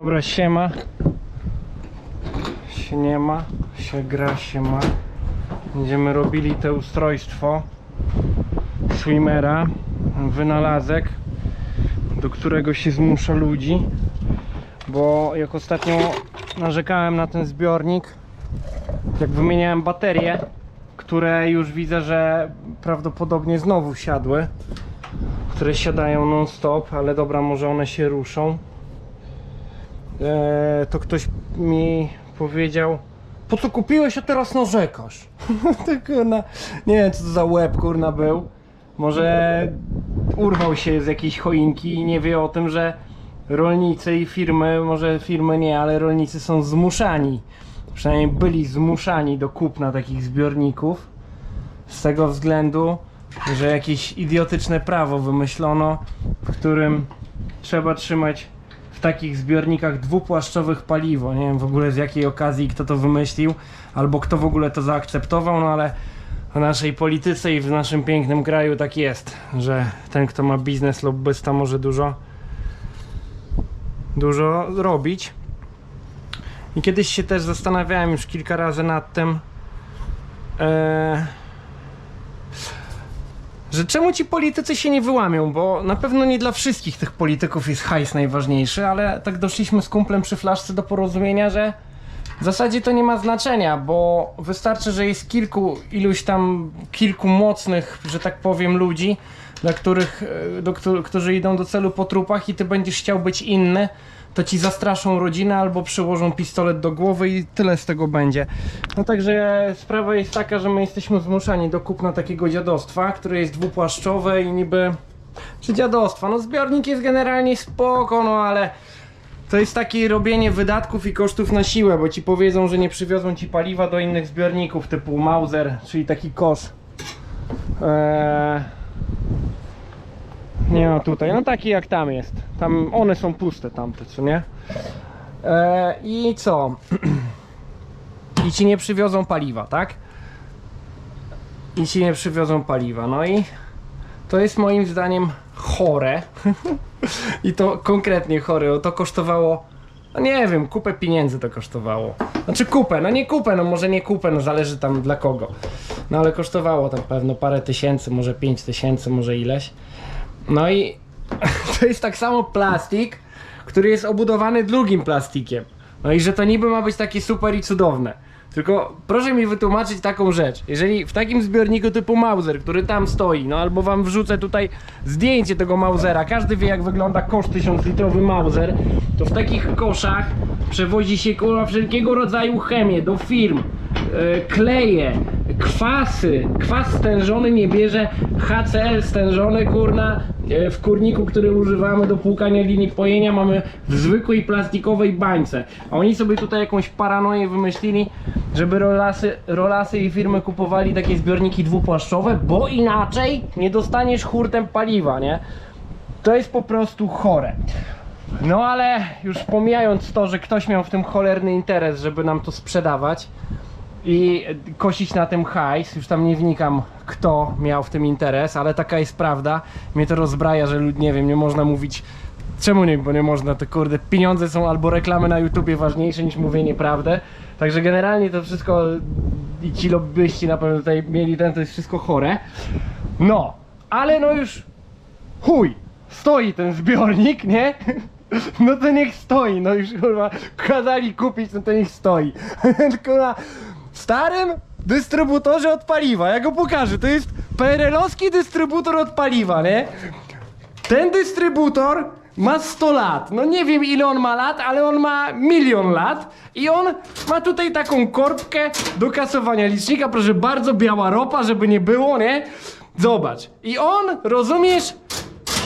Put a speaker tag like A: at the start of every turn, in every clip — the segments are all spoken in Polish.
A: Dobra, siema. Się nie ma, się gra, się ma. Będziemy robili to ustrojstwo Swimmera, wynalazek, do którego się zmusza ludzi. Bo jak ostatnio narzekałem na ten zbiornik, jak wymieniałem baterie, które już widzę, że prawdopodobnie znowu siadły, które siadają non stop, ale dobra, może one się ruszą to ktoś mi powiedział po co kupiłeś, a teraz narzekasz? to kurna, nie wiem co to za łeb kurna był. Może urwał się z jakiejś choinki i nie wie o tym, że rolnicy i firmy, może firmy nie, ale rolnicy są zmuszani, przynajmniej byli zmuszani do kupna takich zbiorników z tego względu, że jakieś idiotyczne prawo wymyślono, w którym trzeba trzymać w takich zbiornikach dwupłaszczowych paliwo. Nie wiem w ogóle z jakiej okazji kto to wymyślił, albo kto w ogóle to zaakceptował, no ale w naszej polityce i w naszym pięknym kraju tak jest, że ten kto ma biznes lobbysta może dużo dużo robić. I kiedyś się też zastanawiałem już kilka razy nad tym, e, że czemu ci politycy się nie wyłamią, bo na pewno nie dla wszystkich tych polityków jest hajs najważniejszy, ale tak doszliśmy z kumplem przy flaszce do porozumienia, że w zasadzie to nie ma znaczenia, bo wystarczy, że jest kilku, iluś tam, kilku mocnych, że tak powiem, ludzi, dla których, e, do, któ- którzy idą do celu po trupach i ty będziesz chciał być inny, to ci zastraszą rodzinę albo przyłożą pistolet do głowy i tyle z tego będzie. No także sprawa jest taka, że my jesteśmy zmuszani do kupna takiego dziadostwa, które jest dwupłaszczowe i niby... Czy dziadostwa? No zbiornik jest generalnie spoko, no ale... To jest takie robienie wydatków i kosztów na siłę, bo ci powiedzą, że nie przywiozą ci paliwa do innych zbiorników typu Mauser, czyli taki kosz. Eee... Nie ma tutaj, no taki jak tam jest. Tam one są puste tamte, co nie? Eee, I co? I ci nie przywiozą paliwa, tak? I ci nie przywiozą paliwa, no i to jest moim zdaniem chore. I to konkretnie chore, to kosztowało, no nie wiem, kupę pieniędzy to kosztowało. Znaczy kupę, no nie kupę, no może nie kupę, no zależy tam dla kogo. No ale kosztowało tam pewno parę tysięcy, może pięć tysięcy, może ileś. No i to jest tak samo plastik, który jest obudowany drugim plastikiem. No i że to niby ma być takie super i cudowne. Tylko proszę mi wytłumaczyć taką rzecz. Jeżeli w takim zbiorniku typu Mauser, który tam stoi, no albo wam wrzucę tutaj zdjęcie tego Mausera, każdy wie jak wygląda kosz 1000 litrowy Mauser, to w takich koszach przewozi się kurwa wszelkiego rodzaju chemię do firm, e, kleje, kwasy, kwas stężony nie bierze HCl stężony kurna e, w kurniku, który używamy do płukania linii pojenia mamy w zwykłej plastikowej bańce a oni sobie tutaj jakąś paranoję wymyślili żeby rolasy, rolasy i firmy kupowali takie zbiorniki dwupłaszczowe bo inaczej nie dostaniesz hurtem paliwa, nie? To jest po prostu chore no ale już pomijając to, że ktoś miał w tym cholerny interes, żeby nam to sprzedawać i kosić na tym hajs, już tam nie wnikam kto miał w tym interes, ale taka jest prawda. Mnie to rozbraja, że lud- nie wiem, nie można mówić Czemu nie, bo nie można, to kurde, pieniądze są albo reklamy na YouTubie ważniejsze niż mówienie prawdę. Także generalnie to wszystko i ci lobbyści na pewno tutaj mieli ten, to jest wszystko chore. No, ale no już chuj, stoi ten zbiornik, nie? No to niech stoi, no już kurwa kazali kupić, no to niech stoi. Tylko na starym dystrybutorze od paliwa, ja go pokażę, to jest PRL-owski dystrybutor od paliwa, nie? Ten dystrybutor ma 100 lat. No nie wiem ile on ma lat, ale on ma milion lat. I on ma tutaj taką korbkę do kasowania licznika. Proszę bardzo, biała ropa, żeby nie było, nie? Zobacz. I on, rozumiesz,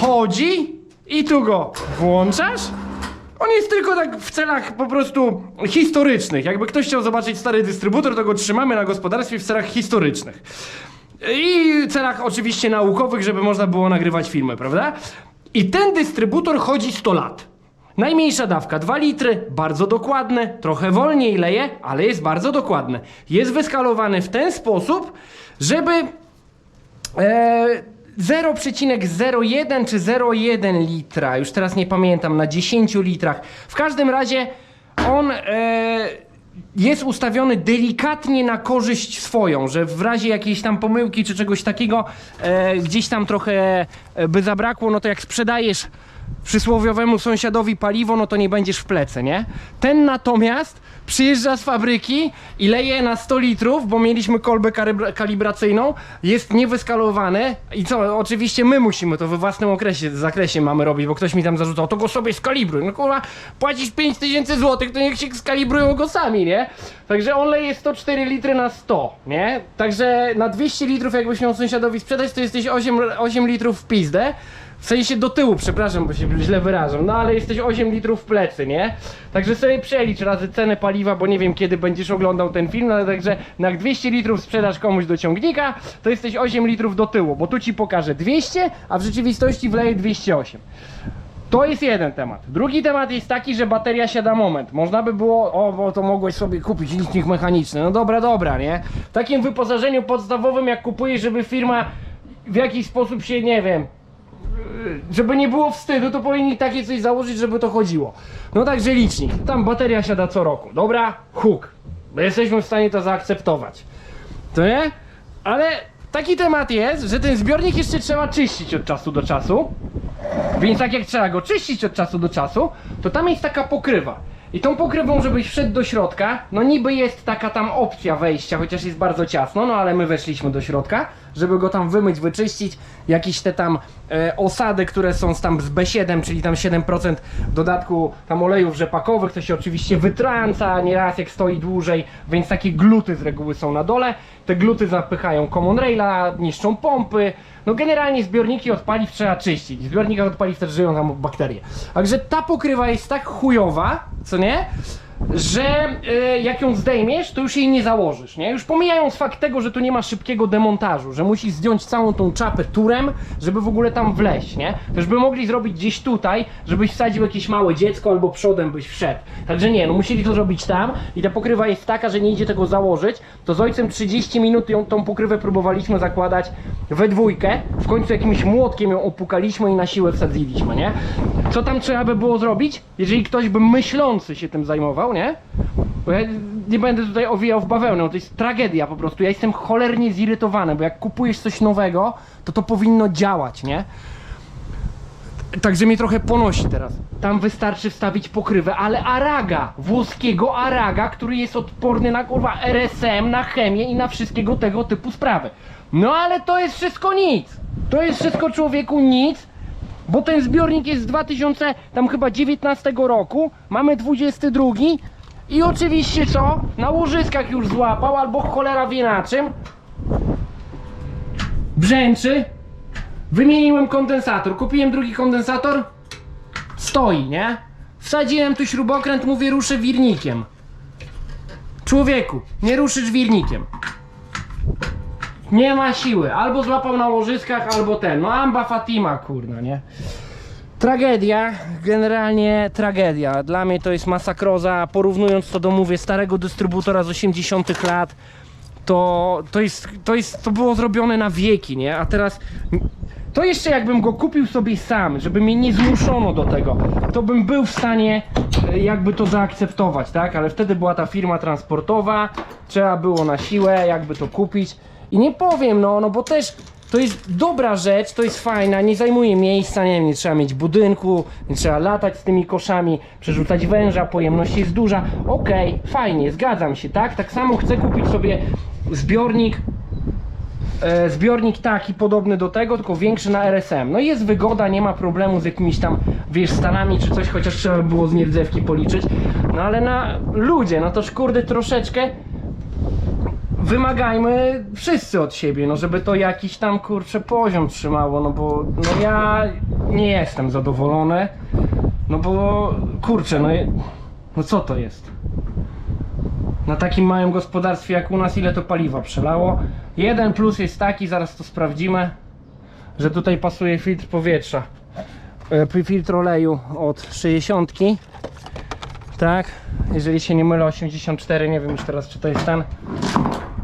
A: chodzi i tu go włączasz. On jest tylko tak w celach po prostu historycznych. Jakby ktoś chciał zobaczyć stary dystrybutor, to go trzymamy na gospodarstwie w celach historycznych. I celach oczywiście naukowych, żeby można było nagrywać filmy, prawda? I ten dystrybutor chodzi 100 lat. Najmniejsza dawka 2 litry, bardzo dokładne, trochę wolniej leje, ale jest bardzo dokładne. Jest wyskalowany w ten sposób, żeby e, 0,01 czy 0,1 litra, już teraz nie pamiętam, na 10 litrach. W każdym razie on e, jest ustawiony delikatnie na korzyść swoją, że w razie jakiejś tam pomyłki czy czegoś takiego e, gdzieś tam trochę e, by zabrakło, no to jak sprzedajesz przysłowiowemu sąsiadowi paliwo, no to nie będziesz w plece, nie? Ten natomiast przyjeżdża z fabryki i leje na 100 litrów, bo mieliśmy kolbę kalibra- kalibracyjną, jest niewyskalowany i co, oczywiście my musimy to we własnym okresie, zakresie mamy robić, bo ktoś mi tam zarzucał, to go sobie skalibruj, no kurwa, płacisz 5000 zł, to niech się skalibrują go sami, nie? Także on leje 104 litry na 100, nie? Także na 200 litrów jakbyś miał sąsiadowi sprzedać, to jesteś 8, 8 litrów w pizdę, w sensie do tyłu, przepraszam, bo się źle wyrażam. No ale jesteś 8 litrów w plecy, nie? Także sobie przelicz razy cenę paliwa, bo nie wiem kiedy będziesz oglądał ten film, no ale także jak 200 litrów sprzedasz komuś do ciągnika, to jesteś 8 litrów do tyłu, bo tu ci pokażę 200, a w rzeczywistości wleje 208. To jest jeden temat. Drugi temat jest taki, że bateria siada moment. Można by było, o, bo to mogłeś sobie kupić licznik mechaniczny. No dobra, dobra, nie? W takim wyposażeniu podstawowym, jak kupujesz, żeby firma w jakiś sposób się, nie wiem, żeby nie było wstydu, to powinni takie coś założyć, żeby to chodziło. No także licznik, tam bateria siada co roku, dobra? Huk. Jesteśmy w stanie to zaakceptować. To nie? Ale taki temat jest, że ten zbiornik jeszcze trzeba czyścić od czasu do czasu. Więc tak jak trzeba go czyścić od czasu do czasu, to tam jest taka pokrywa. I tą pokrywą, żebyś wszedł do środka, no niby jest taka tam opcja wejścia, chociaż jest bardzo ciasno, no ale my weszliśmy do środka, żeby go tam wymyć, wyczyścić, jakieś te tam e, osady, które są z tam z B7, czyli tam 7% dodatku tam olejów rzepakowych, to się oczywiście wytrąca nieraz jak stoi dłużej, więc takie gluty z reguły są na dole. Te gluty zapychają common raila, niszczą pompy, no generalnie zbiorniki od paliw trzeba czyścić. W zbiornikach od paliw też żyją tam bakterie. Także ta pokrywa jest tak chujowa, co nie? Że y, jak ją zdejmiesz, to już jej nie założysz, nie? Już pomijając fakt tego, że tu nie ma szybkiego demontażu, że musisz zdjąć całą tą czapę turem, żeby w ogóle tam wleźć, nie? Też by mogli zrobić gdzieś tutaj, żebyś wsadził jakieś małe dziecko albo przodem byś wszedł. Także nie, no musieli to zrobić tam i ta pokrywa jest taka, że nie idzie tego założyć. To z ojcem 30 minut ją, tą pokrywę próbowaliśmy zakładać we dwójkę. W końcu jakimś młotkiem ją opukaliśmy i na siłę wsadziliśmy, nie? Co tam trzeba by było zrobić? Jeżeli ktoś by myślący się tym zajmował, nie? Bo ja nie będę tutaj owijał w bawełnę, to jest tragedia po prostu. Ja jestem cholernie zirytowany, bo jak kupujesz coś nowego, to to powinno działać, nie? Także mnie trochę ponosi teraz. Tam wystarczy wstawić pokrywę, ale araga, włoskiego araga, który jest odporny na kurwa RSM, na chemię i na wszystkiego tego typu sprawy. No ale to jest wszystko nic. To jest wszystko człowieku nic, bo ten zbiornik jest z 2000 tam chyba 19 roku, mamy 22 i oczywiście co? Na łożyskach już złapał albo cholera wie na czym. Brzęczy. Wymieniłem kondensator. Kupiłem drugi kondensator. Stoi, nie? Wsadziłem tu śrubokręt, mówię ruszę wirnikiem. Człowieku, nie ruszysz wirnikiem. Nie ma siły. Albo złapał na łożyskach, albo ten. No amba Fatima, kurna, nie? Tragedia, generalnie tragedia. Dla mnie to jest masakroza. Porównując to do, mówię, starego dystrybutora z 80 lat, to, to, jest, to, jest, to było zrobione na wieki, nie? A teraz to jeszcze jakbym go kupił sobie sam, żeby mnie nie zmuszono do tego, to bym był w stanie e, jakby to zaakceptować, tak? Ale wtedy była ta firma transportowa, trzeba było na siłę jakby to kupić i nie powiem, no, no bo też to jest dobra rzecz, to jest fajna, nie zajmuje miejsca, nie wiem, nie trzeba mieć budynku, nie trzeba latać z tymi koszami, przerzucać węża, pojemność jest duża, okej, fajnie, zgadzam się, tak? Tak samo chcę kupić sobie zbiornik e, zbiornik taki podobny do tego, tylko większy na RSM. No jest wygoda, nie ma problemu z jakimiś tam, wiesz, stanami czy coś, chociaż trzeba by było z nierdzewki policzyć. No ale na ludzie, no to kurde troszeczkę wymagajmy wszyscy od siebie, no żeby to jakiś tam kurczę poziom trzymało, no bo no ja nie jestem zadowolony. No bo kurczę, no, no co to jest? Na takim małym gospodarstwie jak u nas ile to paliwa przelało? Jeden plus jest taki, zaraz to sprawdzimy, że tutaj pasuje filtr powietrza. E, Filtr oleju od 60. Tak, jeżeli się nie mylę 84, nie wiem już teraz czy to jest ten.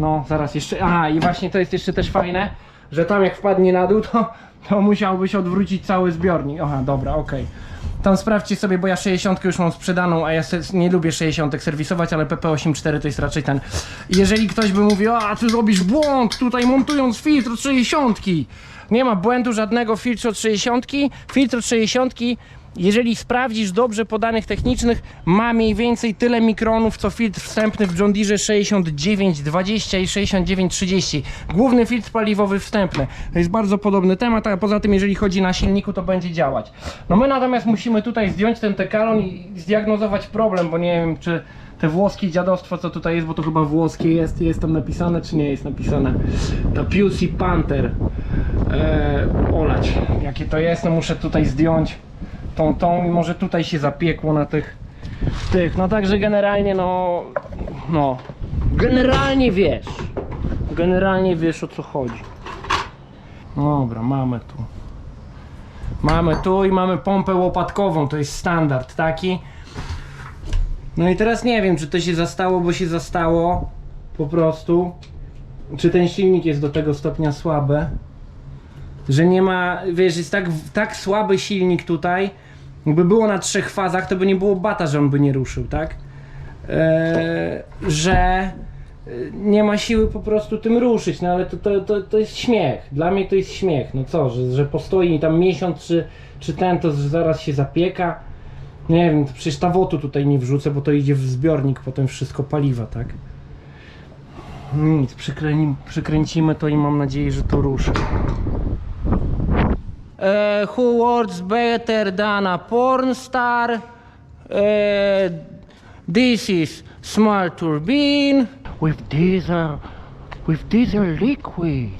A: No, zaraz jeszcze. Aha, i właśnie to jest jeszcze też fajne, że tam jak wpadnie na dół, to, to musiałbyś odwrócić cały zbiornik. Aha, dobra, okej. Tam sprawdźcie sobie, bo ja 60 już mam sprzedaną, a ja se, nie lubię 60 serwisować, ale PP84 to jest raczej ten. Jeżeli ktoś by mówił, a ty robisz błąd tutaj montując filtr od 60. Nie ma błędu żadnego od 60. Filtr od 60, jeżeli sprawdzisz dobrze po danych technicznych, ma mniej więcej tyle mikronów co filtr wstępny w John Deere 6920 i 6930. Główny filtr paliwowy wstępny. To jest bardzo podobny temat, a poza tym jeżeli chodzi na silniku to będzie działać. No my natomiast musimy tutaj zdjąć ten tekalon i zdiagnozować problem, bo nie wiem czy te włoskie dziadostwo co tutaj jest, bo to chyba włoskie jest, jest tam napisane czy nie jest napisane. To Pusey Panther. Eee, olać jakie to jest, no muszę tutaj zdjąć tą, tą i może tutaj się zapiekło na tych tych, no także generalnie no no. Generalnie wiesz. Generalnie wiesz o co chodzi. Dobra, mamy tu. Mamy tu i mamy pompę łopatkową, to jest standard taki. No i teraz nie wiem, czy to się zastało, bo się zastało po prostu. Czy ten silnik jest do tego stopnia słaby że nie ma, wiesz, jest tak, tak słaby silnik tutaj, jakby było na trzech fazach, to by nie było bata, że on by nie ruszył, tak? Eee, że e, nie ma siły po prostu tym ruszyć, no ale to, to, to, to jest śmiech. Dla mnie to jest śmiech. No co, że, że postoi tam miesiąc czy, czy ten, to zaraz się zapieka. Nie wiem, to przecież tawotu tutaj nie wrzucę, bo to idzie w zbiornik potem wszystko paliwa, tak? Nic, przykręcimy to i mam nadzieję, że to ruszy. Uh, who works better than a porn star? Uh, this is small turbine with diesel, with diesel liquid.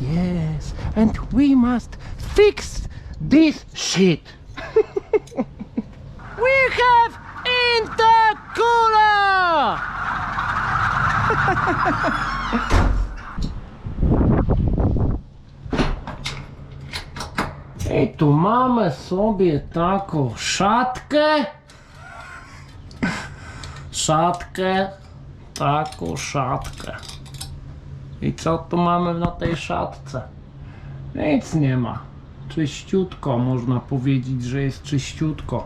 A: Yes, and we must fix this shit. we have intercooler. I tu mamy sobie taką szatkę. Szatkę. Taką szatkę. I co tu mamy na tej szatce? Nic nie ma. Czyściutko, można powiedzieć, że jest czyściutko.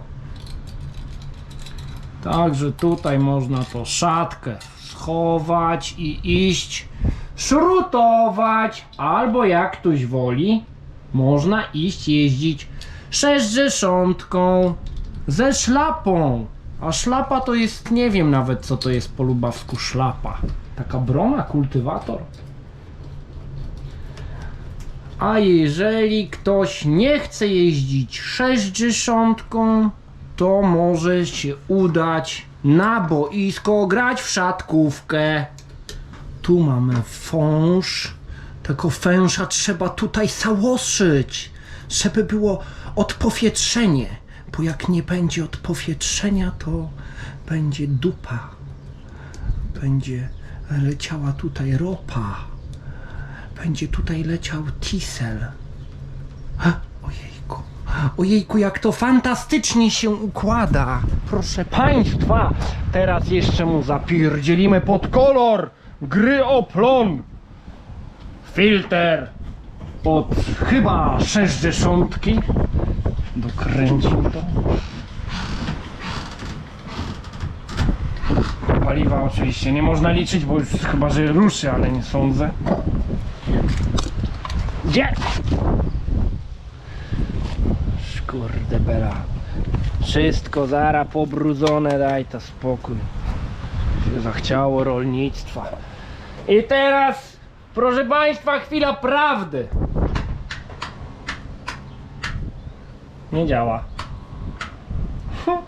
A: Także tutaj można to szatkę schować i iść szrutować, albo jak ktoś woli, można iść jeździć sześćdziesiątką ze szlapą. A szlapa to jest, nie wiem nawet co to jest po lubawsku szlapa. Taka brona, kultywator. A jeżeli ktoś nie chce jeździć sześćdziesiątką, to może się udać na boisko grać w szatkówkę. Tu mamy fąż. Tego fęża trzeba tutaj sałoszyć, żeby było odpowietrzenie. Bo jak nie będzie odpowietrzenia, to będzie dupa. Będzie leciała tutaj ropa. Będzie tutaj leciał tisel. Ojejku. Ojejku, jak to fantastycznie się układa. Proszę Państwa, teraz jeszcze mu zapierdzielimy pod kolor gry o plon. Filter od chyba 60. Dokręcił to. Paliwa oczywiście nie można liczyć, bo już chyba, że ruszy, ale nie sądzę. Gdzie? Kurde bela. Wszystko zara pobrudzone, daj to spokój. Się zachciało rolnictwa. I teraz, proszę Państwa, chwila prawdy. Nie działa.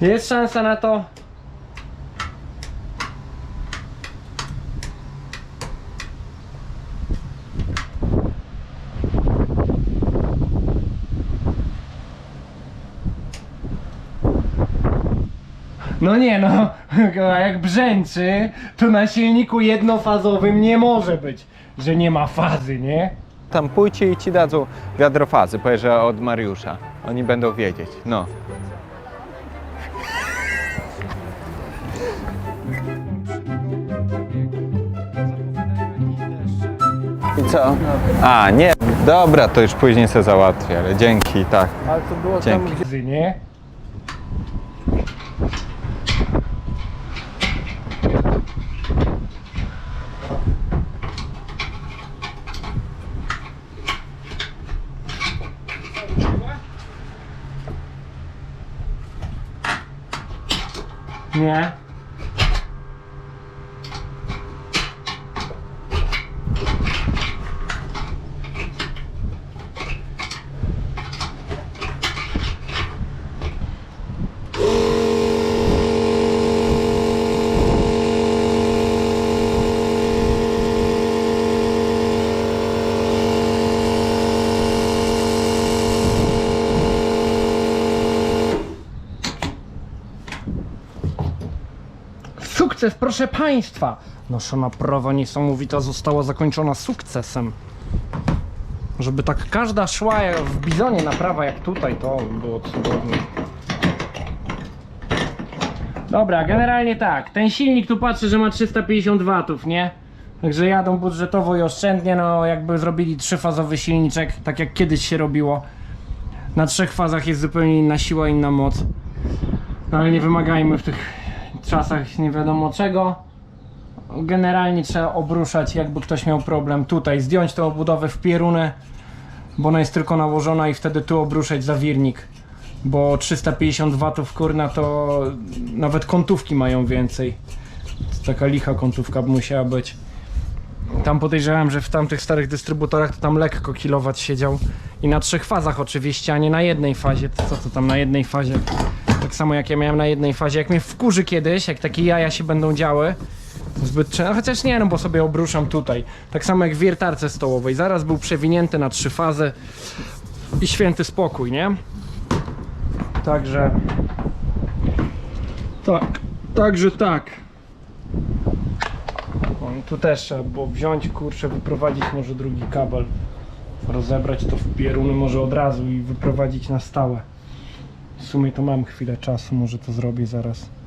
A: Jest szansa na to. No nie no, a jak brzęczy, to na silniku jednofazowym nie może być, że nie ma fazy, nie?
B: Tam pójdźcie i ci dadzą wiadrofazy, powiesz, że od Mariusza. Oni będą wiedzieć, no. I co? A, nie, dobra, to już później se załatwię, ale dzięki, tak.
A: Ale to było
B: Dzięki.
A: Nie? Nie. Sukces, proszę Państwa! Noszona prawa niesamowita została zakończona sukcesem. Żeby tak każda szła jak w bizonie naprawa jak tutaj, to było cudownie. Dobra, generalnie tak. Ten silnik tu patrzę, że ma 350 watów, nie? Także jadą budżetowo i oszczędnie, no jakby zrobili trzyfazowy silniczek, tak jak kiedyś się robiło. Na trzech fazach jest zupełnie inna siła, inna moc. No ale nie wymagajmy w tych czasach nie wiadomo czego. Generalnie trzeba obruszać, jakby ktoś miał problem tutaj, zdjąć tę obudowę w pierunę, bo ona jest tylko nałożona i wtedy tu obruszać zawirnik. Bo 350 watów kurna to nawet kątówki mają więcej. Taka licha kątówka by musiała być. Tam podejrzewałem, że w tamtych starych dystrybutorach to tam lekko kilowat siedział. I na trzech fazach oczywiście, a nie na jednej fazie. To co to tam na jednej fazie? Tak samo jak ja miałem na jednej fazie. Jak mnie wkurzy kiedyś, jak takie jaja się będą działy, zbyt często, chociaż nie, no bo sobie obruszam tutaj. Tak samo jak w wiertarce stołowej. Zaraz był przewinięty na trzy fazy i święty spokój, nie? Także... Tak, także tak. O, tu też trzeba było wziąć, kurczę, wyprowadzić może drugi kabel. Rozebrać to w pieruny może od razu i wyprowadzić na stałe. W sumie to mam chwilę czasu, może to zrobię zaraz.